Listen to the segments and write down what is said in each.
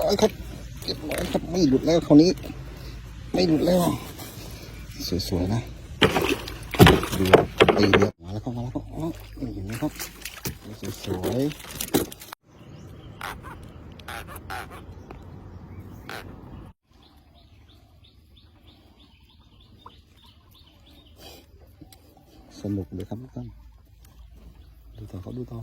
ร้อยครับเรียบร้อยครับไม่หลุดแล้วคราวนี้ ไม่หลุดแล้ว สวยๆนะดูตีเรียบมาแล้วครับมาแล้วครับอ๋อเห็นไหมครับสวยๆสนุกเลยครับทุกท่านดูต่อเขาดูต่อ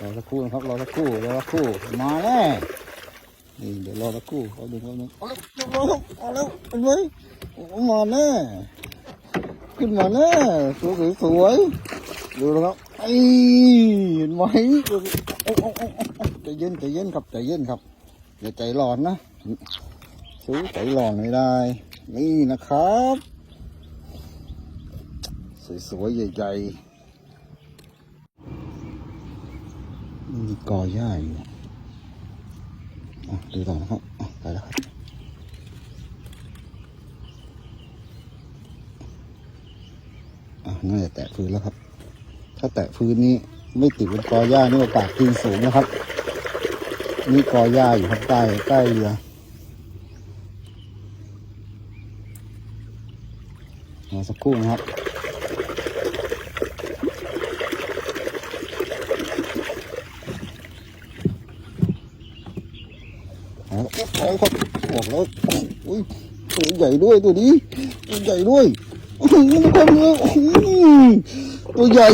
รอสักครู่นะครับรอสักครู่รอสักครู่มาแล้วนี่เดี๋ยวรอสักครู่เขาดูเขาดูเอาแล้วเอาแล้วเอาแล้วมโอ้มาแน่ขึ้นมาแน่สวยสวยสวยดูนะครับไอ้เห็นไหมใจเย็นใจเย็นครับใจเย็นครับอย่าใจร้อนนะซื้อใจร้อนไม่ได้ นี่นะครับ สวยๆใหญ่ๆ มีกอหญ้าอยู่อะดูต่อนะครับอะไปแล้วครับอะน่าจะแตะพื้นแล้วครับ ถ้าแตะพื้นนี้ไม่ติดเป็นกอหญ้านี่โอกาสกินสูงนะครับ นี่กอหญ้าอยู่ข้างใต้ใต้เรือรอสักครู่นะครับ เอาเอาครับบอกแล้วอุ้ยตัวใหญ่ด้วยตัวนี้ตัวใหญ่ด้วยโอ้โหกคนเลยโอ้โหตัวใหญ่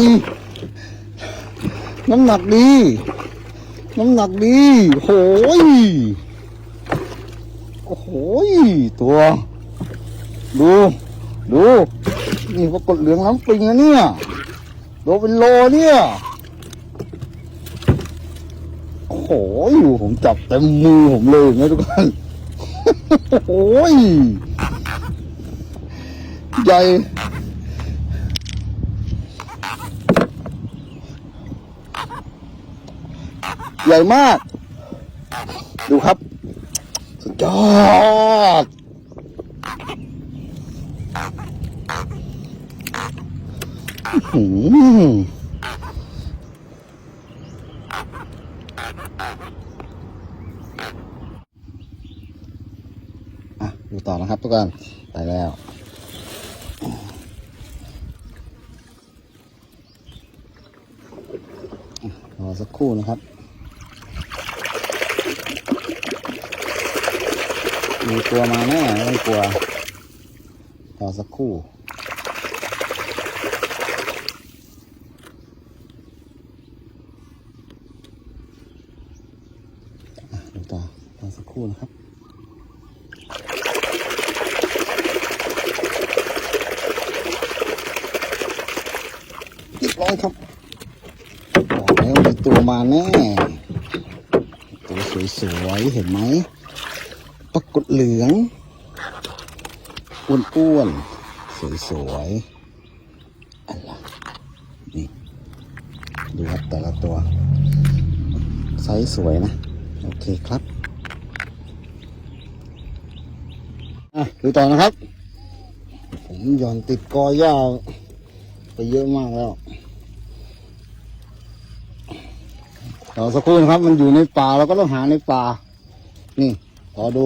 น้ำหนักดี น้ำหนักดีโอ้ยโอ้โหตัว ดูดูนี่ปรากฏเหลืองน้ำปิงนะเนี่ยโลเป็นโลเนี่ย โอ้โหผมจับเต็มมือผมเลยนะทุกท่านโอ้ยใหญ่ใหญ่มาก ดูครับ สุดยอดอื้อหือ อะดู ต่อนะครับทุกคนไปแล้วรอสักครู่นะครับมีตัวมาแน่ไม่ต้องกลัวรอสักครู่ดูต่อรอสักครู่นะครับ เรียบร้อย ครับบอกแล้วมีตัวมาแน่ตัวสวยๆเห็นไหมปรากฏเหลืองอ้วนๆสวยๆอะไรนี่ดูครับแต่ละตัวไซส์สวยนะ โอเคครับอะดูต่อนะครับ ผมหย่อนติดกอหญ้าไปเยอะมากแล้ว รอสักครู่นะครับ มันอยู่ในป่าเราก็ต้องหาในป่า นี่รอดู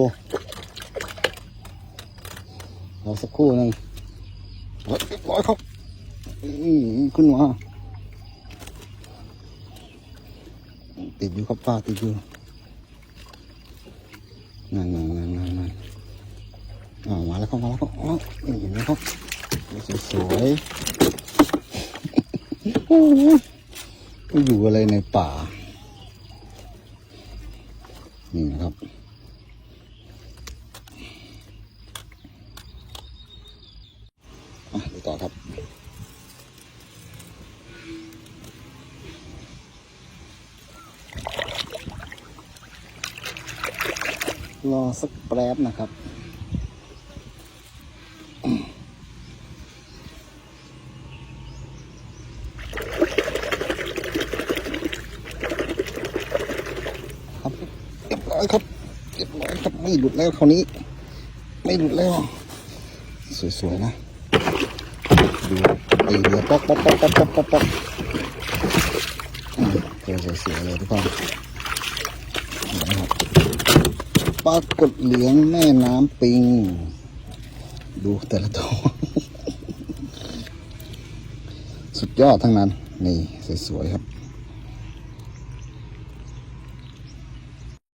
รอสักครู่หนึ่งเฮ้อยร้อยครับขึ้นมาติดอยู่ครับป้าติดอยู่นั่นนั่นนั่นนั่นนั่นอ่ามาแล้วครับมาแล้วครับอ๋อเห็นไหมครับสวยๆอยู่อะไรในป่า นี่นะครับ ดูต่อครับรอสักแป๊บนะครับ บร้อยครับเรียบร้อยครับไม่หลุดแล้วคราวนี้ ไม่หลุดแล้ว สวยๆนะดูตีเรือป๊อกป๊อกป๊อกป๊อกป๊อกป๊อกป๊อกอืมตัวสวยๆเลยทุกคนนะครับปลากดเหลืองแม่น้ำปิง ดูแต่ละตัวสุดยอดทั้งนั้น นี่ สวยๆครับ